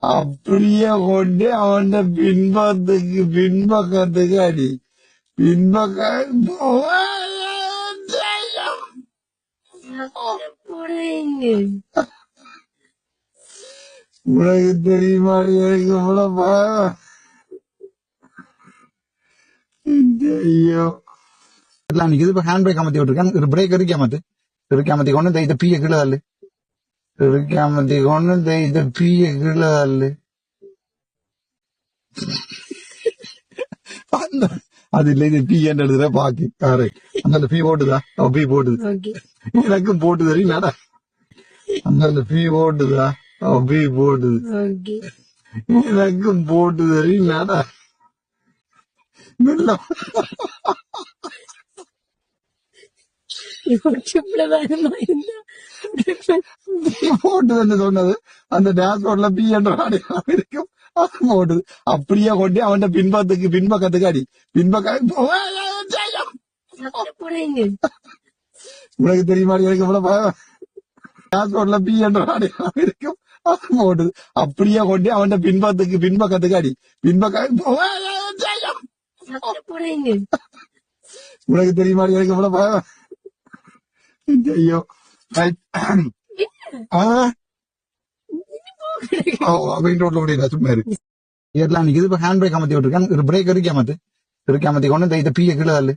அப்படியே கொண்டு அவன் பின்பத்துக்கு பின்பக்கத்துக்கு அடி. பின்பக்கம் உனக்கு தெரியுமா எனக்கு இவ்வளவு பயம். ஐயோ. எல்லாம் நிக்குது இப்ப ஹேண்ட் பிரேக் அமர்த்தி விட்டுருக்கேன். ஒரு பிரேக் இருக்கு. அமர்த்து இருக்கு அமர்த்தி கொண்டு இந்த- இந்த பீய கீழே தள்ளு. அமர்த்தி கொண்டு இந்த இந்த பீய கீழே தள்ளு அந்த அது இல்ல இது பீ எழுதுற பாக்கி காரு அந்த பீ போட்டுதா அவ பீ போட்டுது ஓகே எனக்கும் போட்டு தெரியும் அந்த பீ போட்டுதா அவ பீ போட்டுது ஓகே எனக்கும் போட்டு தெரியும் மெல்ல இவனுக்கு இவ்வளவு இருந்தா போட்டு வந்து சொன்னது. அந்த டேஷ்போர்ட்ல பி என்ற அடையாளம் இருக்கும் அது போட்டுது. அப்படியே கொண்டு அவன் பின்பத்துக்கு பின்பக்கத்துக்கு அடி. பின்பக்க உனக்கு தெரியுமா எனக்கு இவ்வளவு. டேஷ்போர்ட்ல பி என்ற அடையாளம் இருக்கும் அது போட்டுது. அப்படியே கொண்டு அவன் பின்பத்துக்கு பின்பக்கத்துக்கு அடி. பின்பக்க உனக்கு தெரியுமா எனக்கு இவ்வளவு. ஐயோ Right. ஓ அப்படின்னு ரோட்ல முடியல சும்மா இருக்கு ஏர்லாம் நிக்குது இப்ப ஹேண்ட் பிரேக் அமர்த்தி விட்டுருக்கேன். ஒரு பிரேக் இருக்கு அமர்த்து. இருக்கு அமர்த்தி கொண்டு இந்த- பீய கீழே தள்ளு.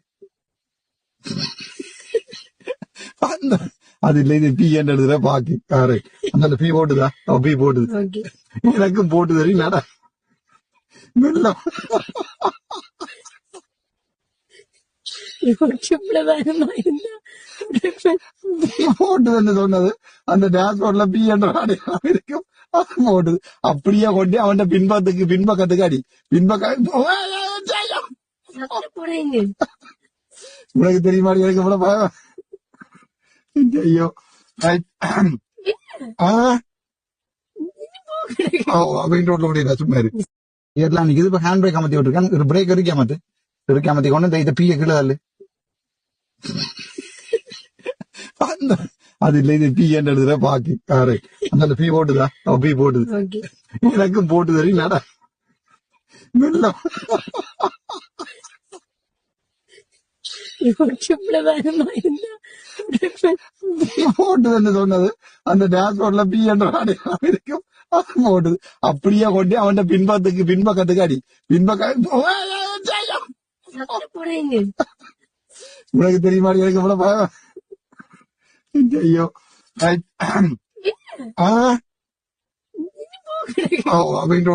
அது இல்ல இது பீ என்று எழுதுற பாக்கி. காரு அந்த பீ போட்டுதா. அவ பீ போட்டுது. எனக்கும் போட்டு தெரியும் மெல்ல. வேகமா இருந்தா போட்டு வந்து சொன்னது. அந்த டேஷ்போர்ட்ல பி என்ற அடையாளம் இருக்கும். அது போட்டுது அப்படியே கொண்டு அவன் பின்பத்துக்கு பின்பக்கத்துக்கு அடி. பின்பக்க போறீங்க உனக்கு தெரியுமா எனக்கு இவ்வளவு பயம். ஐயோ அப்படின்னு ரோட்ல முடியல சும்மா இருக்கு ஏர்லாம் நிக்குது. இப்ப ஹேண்ட் பிரேக் அமர்த்தி விட்டுருக்கேன். ஒரு பிரேக் இருக்கு அமர்த்து இருக்கு அமர்த்தி கொண்டு இந்த- இந்த பீய கீழே தள்ளு. அது இல்ல இது பீ என்று எழுதுற பாக்கி காரு அந்த பீ போட்டுதா? அவ பீ போட்டுது. எனக்கும் போட்டு தெரியும் மெல்ல. போட்டு வந்து சொன்னது. அந்த டேஷ்போர்ட்ல பி என்ற இருக்கும். அது போட்டுது. அப்படியே கொண்டு அவன் பின்பத்துக்கு பின்பக்கத்துக்கு அடி. பின்பக்க உனக்கு தெரியுமா எனக்கு இவ்வளவு பயம். ஐயோ Right. ஆ ஓ அப்படின்னு